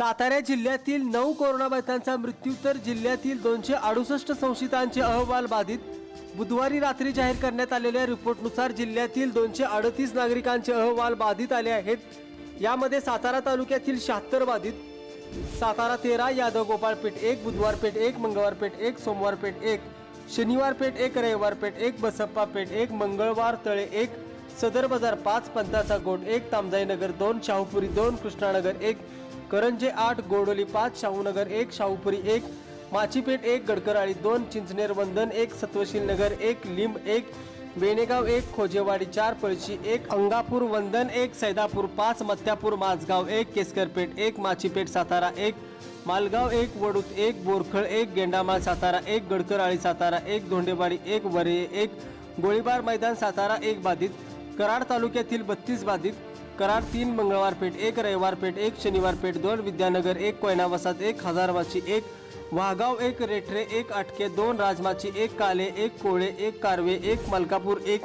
सातारा जिल्ह्यातील नऊ कोरोनाबाधितांचा मृत्यू तर जिल्ह्यातील दोनशे अडुसष्ट संशयितांचे अहवाल बाधित. बुधवारी रात्री जाहीर करण्यात आलेल्या रिपोर्टनुसार जिल्ह्यातील दोनशे अडतीस नागरिकांचे अहवाल बाधित आले आहेत. यामध्ये सातारा तालुक्यातील शहात्तर बाधित. सातारा तेरा यादव गोपाळपेठ एक बुधवार पेठ एक मंगळवार पेठ एक सोमवार पेठ एक शनिवार पेठ एक रविवार पेठ एक बसप्पा पेठ एक मंगळवार तळे एक सदर बाजार पाच पंताचा गोट एक तामजाईनगर दोन शाहूपुरी दोन कृष्णानगर एक करंजे आठ गोडोली पाच शाहूनगर एक शाहूपुरी एक माचीपेठ एक गडकराळी दोन चिंचनेर वंदन एक सत्वशील नगर एक लिंब एक वेणेगाव एक खोजेवाडी चार पळशी एक अंगापूर वंदन एक सैदापूर पाच मत्यापूर माझगाव एक केसकरपेठ एक माचीपेठ सातारा एक मालगाव एक वडूत एक बोरखळ एक गेंडामाळ सातारा एक गडकराळी सातारा एक धोंडेवाडी एक वरे एक गोळीबार मैदान सातारा एक बाधित कराड तालुक्यातील बत्तीस बाधित कराड तीन मंगळवार पेठ एक रविवार पेठ एक शनिवार पेठ दोन विद्यानगर एक कोयना वसात एक हजारवाची एक वाघाव एक रेठरे एक आटके दोन राजमाची एक काले एक कोळे एक कारवे एक मलकापूर एक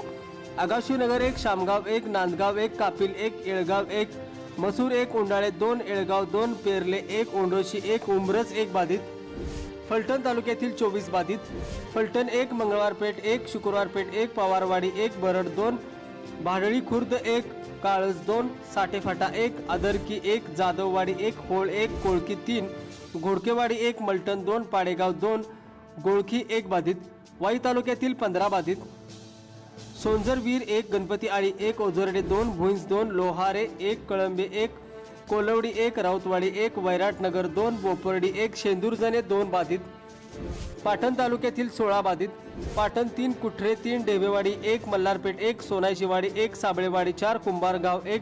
आगाशीनगर एक शामगाव एक नांदगाव एक कापिल एक येळगाव एक मसूर एक उंडाळे दोन येळगाव दोन पेरले एक ओंडोशी एक उंबरस एक बाधित. फलटण तालुक्यातील चोवीस बाधित. फलटण एक मंगळवार पेठ एक शुक्रवार पेठ एक पवारवाडी एक बरड दोन भाडळी खुर्द एक काळज दोन साठेफाटा एक आदरकी एक जाधववाडी एक होळ एक कोळकी तीन घोडकेवाडी एक मलटण दोन पाडेगाव दोन गोळखी एक बाधित वाई तालुक्यातील पंधरा बाधित. सोंजरवीर एक गणपती आळी एक ओझरडे दोन भुईंज दोन लोहारे एक कळंबे एक कोलवडी एक राऊतवाडी एक वैराटनगर दोन बोपर्डी एक शेंदूरजणे दोन बाधित. पाटण तालुक्यातील सोळा बाधित पाटण तीन कुठरे तीन डेबेवाडी एक मल्हारपेठ एक सोनायशिवाडी एक साबळेवाडी चार कुंभारगाव एक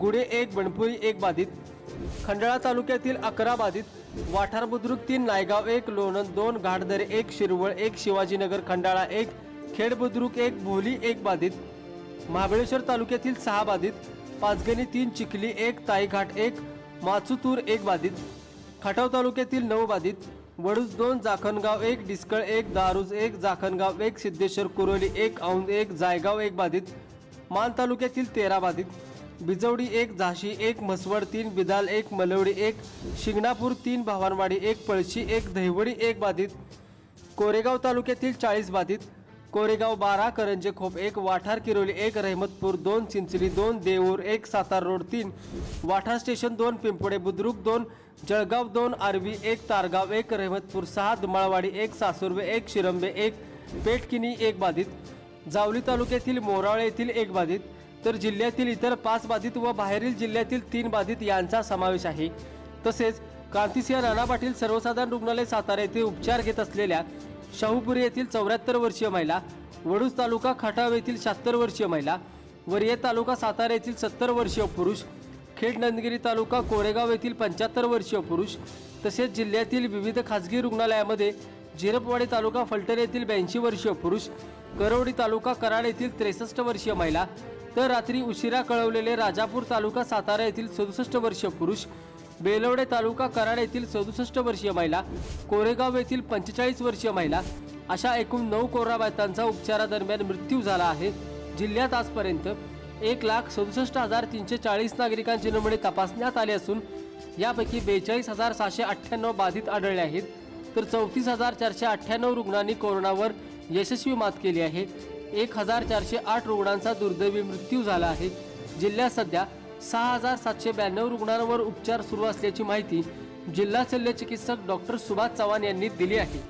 गुडे एक बनपुरी एक बाधित. खंडाळा तालुक्यातील अकरा बाधित वाठार बुद्रुक तीन नायगाव एक लोणंद दोन घाटदरे एक शिरवळ एक शिवाजीनगर खंडाळा एक खेड बुद्रुक एक भोली एक बाधित. महाबळेश्वर तालुक्यातील सहा बाधित पाचगणी तीन चिखली एक ताईघाट एक माचुतूर एक बाधित. खटाव तालुक्यातील नऊ बाधित वडूस दोन जाखणगाव एक डिस्कळ एक दारूज एक जाखणगाव एक सिद्धेश्वर कुरोली एक औंध एक जायगाव एक बाधित मान तालुक्यातील तेरा बाधित बिजवडी एक झाशी एक म्हसवड तीन बिदाल एक मलवडी एक शिंगणापूर तीन भावानवाडी एक पळशी एक दहिवडी एक बाधित कोरेगाव तालुक्यातील चाळीस बाधित कोरेगाव बारा करंजे खोप एक वाठार किरोली एक रहमतपूर दोन चिंचली दोन देऊर एक सातार रोड तीन वाठार स्टेशन दोन पिंपळे बुद्रुक दोन जळगाव दोन आरवी एक तारगाव एक रहमतपूर सहा दुमाळवाडी एक सासुर्वे एक शिरंबे एक पेटकिनी एक बाधित जावली तालुक्यातील मोराळे येथील एक बाधित तर जिल्ह्यातील इतर पाच बाधित व बाहेरील जिल्ह्यातील तीन बाधित यांचा समावेश आहे. तसेच क्रांतिसिंह राणा पाटील सर्वसाधारण रुग्णालय सातारा येथे उपचार घेत असलेल्या शाहूपुरी येथील चौऱ्याहत्तर वर्षीय महिला वडूज तालुका खटाव येथील शहात्तर वर्षीय महिला वरिये तालुका सातारा येथील सत्तर वर्षीय पुरुष खेड नंदगिरी तालुका कोरेगाव येथील पंच्याहत्तर वर्षीय पुरुष तसेच जिल्ह्यातील विविध खाजगी रुग्णालयामध्ये झिरपवाडी तालुका फलटण येथील ब्याऐंशी वर्षीय पुरुष करवडी तालुका कराड येथील त्रेसष्ट वर्षीय महिला तर रात्री उशिरा कळवलेले राजापूर तालुका सातारा येथील सदुसष्ट वर्षीय पुरुष बेलवडे तालुका कराड येथील सदुसष्ट वर्षीय महिला कोरेगाव येथील पंचेचाळीस वर्षीय महिला अशा एकूण नऊ कोरोनाबाधितांचा उपचारादरम्यान मृत्यू झाला आहे. जिल्ह्यात आजपर्यंत एक लाख सदुसष्ट हजार तीनशे चाळीस नागरिकांचे नमुने तपासण्यात आले असून यापैकी बेचाळीस हजार सहाशे अठ्ठ्याण्णव बाधित आढळले आहेत. तर चौतीस हजार चारशे अठ्ठ्याण्णव रुग्णांनी कोरोनावर यशस्वी मात केली आहे. एक हजार चारशे आठ रुग्णांचा दुर्दैवी मृत्यू झाला आहे. जिल्ह्यात सध्या सहा हजार सातशे ब्याण्णव रुग्णांवर उपचार सुरू असल्याची माहिती जिल्हा शल्य चिकित्सक डॉक्टर सुभाष चव्हाण यांनी दिली आहे.